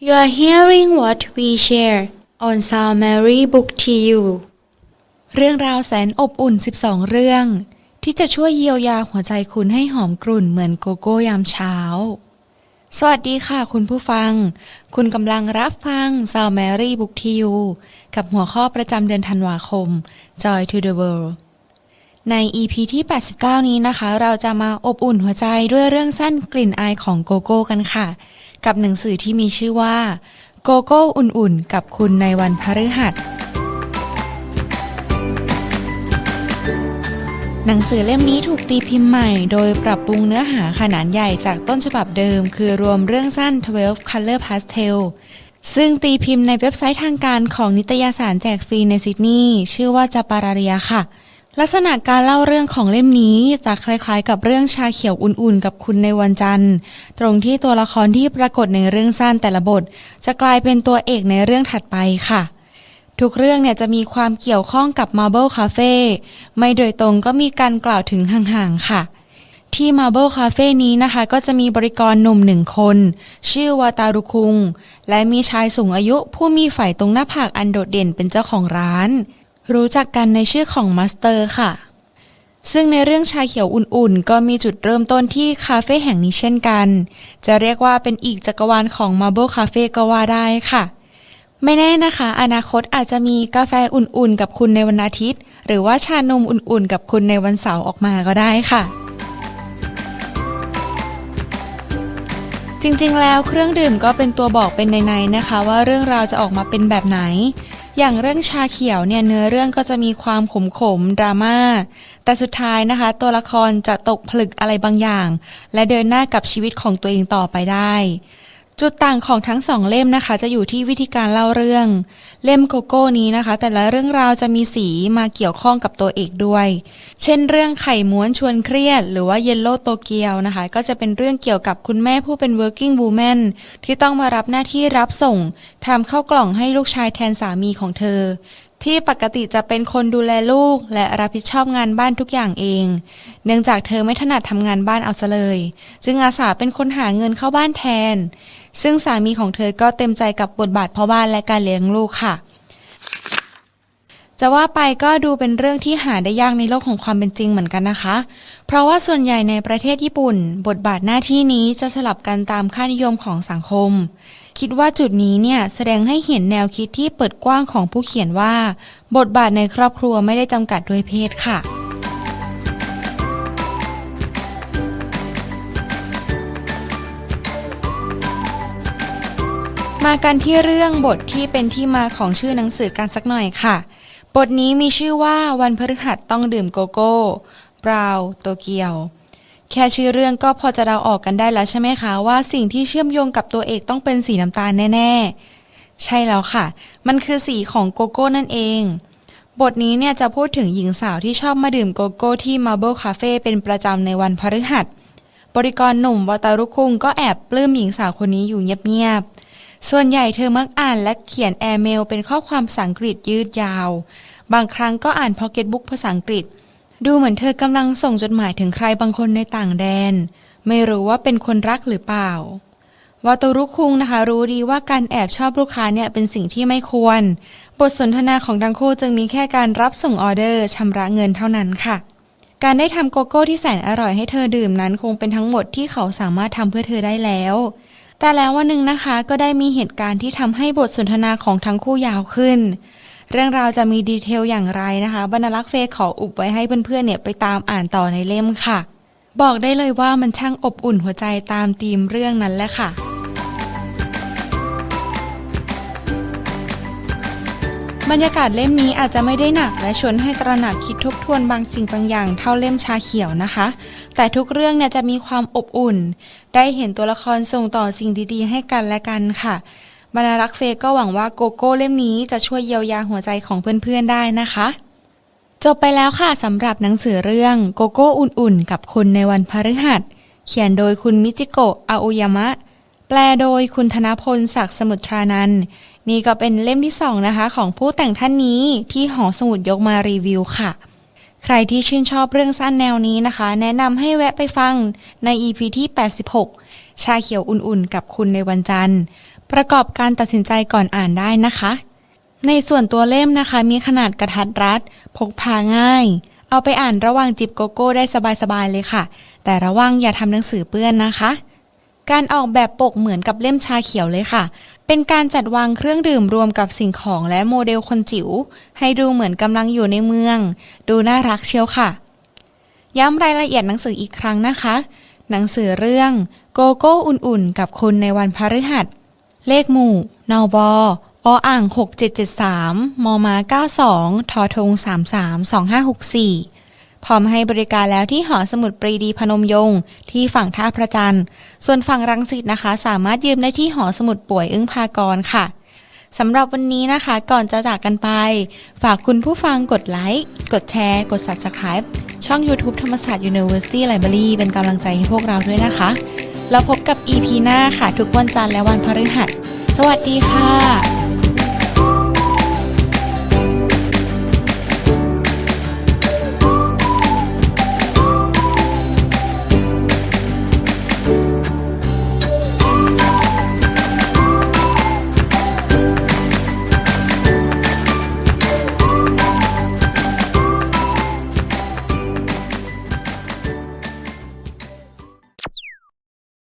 You are hearing what we share on Sound Mary Book to You เรื่องราวแสนอบอุ่น 12 เรื่อง ที่จะช่วยเยียวยาหัวใจคุณให้หอมกรุ่นเหมือนโกโก้ยามเช้า สวัสดีค่ะคุณผู้ฟัง คุณกำลังรับฟัง s o u Mary Book to You กับหัวข้อประจำเดือนธันวาคม Joy to the World ใน EP ที่ 89 นี้นะคะ เราจะมาอบอุ่นหัวใจด้วยเรื่องสั้นกลิ่นอายของโกโก้กันค่ะ กับหนังสือที่มีชื่อว่า โกโก้อุ่นๆ กับคุณในวันพฤหัส หนังสือเล่มนี้ถูกตีพิมพ์ใหม่ โดยปรับปรุงเนื้อหาขนาดใหญ่จากต้นฉบับเดิม คือรวมเรื่องสั้น 12 Color Pastel ซึ่งตีพิมพ์ในเว็บไซต์ทางการของนิตยสารแจกฟรีในซิดนีย์ชื่อว่าจาปาราเรียค่ะ ลักษณะการเล่าเรื่องของเล่มนี้จะคล้ายๆ กับเรื่องชาเขียวอุ่นๆ กับคุณในวันจันทร์ ตรงที่ตัวละครที่ปรากฏในเรื่องสั้นแต่ละบท จะกลายเป็นตัวเอกในเรื่องถัดไปค่ะ ทุกเรื่องเนี่ยจะมีความเกี่ยวข้องกับ Marble Cafe ไม่โดยตรงก็มีการกล่าวถึงห่างๆ ค่ะ ที่ Marble Cafe นี้นะคะ ก็จะมีบริกรหนุ่มหนึ่งคน ชื่อวาตารุคุง และมีชายสูงอายุผู้มีฝ่ายตรงหน้าผากอันโดดเด่นเป็นเจ้าของร้าน รู้จักกันในชื่อของมาสเตอร์ค่ะ ซึ่งในเรื่องชาเขียวอุ่นๆ ก็มีจุดเริ่มต้นที่คาเฟ่แห่งนี้เช่นกัน จะเรียกว่าเป็นอีกจักรวาลของ Marble Cafe ก็ว่าได้ค่ะ ไม่แน่นะคะ อนาคตอาจจะมีกาแฟอุ่นๆ กับคุณในวันอาทิตย์ หรือว่าชานมอุ่นๆ กับคุณในวันเสาร์ออกมาก็ได้ค่ะจริงๆ แล้วเครื่องดื่มก็เป็นตัวบอกเป็นในๆนะคะ ว่าเรื่องราวจะออกมาเป็นแบบไหน อย่างเรื่องชาเขียวเนี่ยเนื้อเรื่องก็จะมีความขมขมดราม่าแต่สุดท้ายนะคะ ตัวละครจะตกผลึกอะไรบางอย่าง และเดินหน้ากับชีวิตของตัวเองต่อไปได้ จุดต่างของทั้งสองเล่มนะคะ จะอยู่ที่วิธีการเล่าเรื่อง เล่มโกโก้นี้นะคะ แต่ละเรื่องราวจะมีสีมาเกี่ยวข้องกับตัวเอกด้วย เช่น เรื่องไข่ม้วนชวนเครียด หรือว่าเยลโล่โตเกียวนะคะ ก็จะเป็นเรื่องเกี่ยวกับคุณแม่ผู้เป็น working woman ที่ต้องมารับหน้าที่รับส่งทำเข้าวกล่องให้ลูกชายแทนสามีของเธอ ที่ปกติจะเป็นคนดูแลลูก และรับผิดชอบงานบ้านทุกอย่างเอง เนื่องจากเธอไม่ถนัดทำงานบ้านเอาซะเลย จึงอาสาเป็นคนหาเงินเข้าบ้านแทน ซึ่งสามีของเธอก็เต็มใจกับบทบาทพ่อบ้านและการเลี้ยงลูกค่ะ จะว่าไปก็ดูเป็นเรื่องที่หาได้ยากในโลกของความเป็นจริงเหมือนกันนะคะ เพราะว่าส่วนใหญ่ในประเทศญี่ปุ่น บทบาทหน้าที่นี้จะสลับกันตามค่านิยมของสังคม คิดว่าจุดนี้เนี่ยแสดงให้เห็นแนวคิดที่เปิดกว้างของผู้เขียนว่า บทบาทในครอบครัวไม่ได้จำกัดด้วยเพศค่ะมากันที่เรื่องบทที่เป็นที่มาของชื่อหนังสือกันสักหน่อยค่ะ บทนี้มีชื่อว่าวันพฤหัสต้องดื่มโกโก้บราวน์โตเกียว แค่ชื่อเรื่องก็พอจะเดาออกกันได้แล้วใช่ไหมคะ ว่าสิ่งที่เชื่อมโยงกับตัวเอกต้องเป็นสีน้ำตาลแน่ ๆ ใช่แล้วค่ะ มันคือสีของโกโก้นั่นเอง บทนี้เนี่ยจะพูดถึงหญิงสาวที่ชอบมาดื่มโกโก้ที่ Marble Cafe เป็นประจำในวันพฤหัส บริกรหนุ่มวาตารุคุงก็แอบปลื้มหญิงสาวคนนี้อยู่เงียบๆ ส่วนใหญ่เธอมักอ่านและเขียนแอร์เมลเป็นข้อความภาษาอังกฤษยืดยาว บางครั้งก็อ่านพ็อกเก็ตบุ๊กภาษาอังกฤษ ดูเหมือนเธอกำลังส่งจดหมายถึงใครบางคนในต่างแดน ไม่รู้ว่าเป็นคนรักหรือเปล่าวาตรุคุงนะคะ รู้ดีว่าการแอบชอบลูกค้าเนี่ยเป็นสิ่งที่ไม่ควร บทสนทนาของทั้งคู่จึงมีแค่การรับส่งออเดอร์ชำระเงินเท่านั้นค่ะ การได้ทำโกโก้ที่แสนอร่อยให้เธอดื่มนั้นคงเป็นทั้งหมดที่เขาสามารถทำเพื่อเธอได้แล้ว แต่แล้ววันหนึ่งนะคะก็ได้มีเหตุการณ์ที่ทำให้บทสนทนาของทั้งคู่ยาวขึ้น เรื่องราวจะมีดีเทลอย่างไรนะคะ บรรลักษ์เฟย์ขออุบไว้ให้เพื่อนๆเนี่ยไปตามอ่านต่อในเล่มค่ะ บอกได้เลยว่ามันช่างอบอุ่นหัวใจตามธีมเรื่องนั้นแหละค่ะ บรรยากาศเล่มนี้อาจจะไม่ได้หนัก และชวนให้ตระหนักคิดทบทวนบางสิ่งบางอย่างเท่าเล่มชาเขียวนะคะ แต่ทุกเรื่องเนี่ยจะมีความอบอุ่น ได้เห็นตัวละครส่งต่อสิ่งดีๆ ให้กันและกันค่ะบรรลักษ์เฟก็หวังว่าโกโก้เล่มนี้จะช่วยเยียวยาหัวใจของเพื่อนๆได้นะคะ จบไปแล้วค่ะสำหรับหนังสือเรื่องโกโก้อุ่นๆ กับคุณในวันพฤหัส เขียนโดยคุณมิจิโกะอาโอยามะ แปลโดยคุณธนพลศักดิ์สมุทรานันท์ นี่ก็เป็นเล่มที่สองนะคะ ของผู้แต่งท่านนี้ที่หอสมุดยกมารีวิวค่ะ ใครที่ชื่นชอบเรื่องสั้นแนวนี้นะคะ แนะนำให้แวะไปฟังใน EP ที่ 86 ชาเขียวอุ่นๆ กับคุณในวันจันทร์ ประกอบการตัดสินใจก่อนอ่านได้นะคะ ในส่วนตัวเล่มนะคะมีขนาดกระทัดรัด พกพาง่าย เอาไปอ่านระหว่างจิบโกโก้ได้สบายๆเลยค่ะ แต่ระวังอย่าทำหนังสือเปื้อนนะคะการออกแบบปกเหมือนกับเล่มชาเขียวเลยค่ะ เป็นการจัดวางเครื่องดื่มรวมกับสิ่งของและโมเดลคนจิ๋ว ให้ดูเหมือนกำลังอยู่ในเมือง ดูน่ารักเชียวค่ะ ย้ำรายละเอียดหนังสืออีกครั้งนะคะ หนังสือเรื่องโกโก้อุ่นๆ กับคุณในวันพฤหัส เลขหมู่นอบอออ่าง 6773 มมา 92 ทอทง 33 2564 พร้อมให้บริการแล้วที่หอสมุดปรีดีพนมยงค์ที่ฝั่งท่าประจันทร์ ส่วนฝั่งรังสิตนะคะ สามารถยืมได้ที่หอสมุดป่วยอึ้งพากรค่ะสำหรับวันนี้นะคะก่อนจะจากกันไป ฝากคุณผู้ฟังกดไลค์ กดแชร์ กด Subscribe ช่อง YouTube ธรรมศาสตร์ University Library เป็นกำลังใจให้พวกเราด้วยนะคะ แล้วพบกับ EP หน้าค่ะ ทุกวันจันทร์และวันพฤหัส สวัสดีค่ะ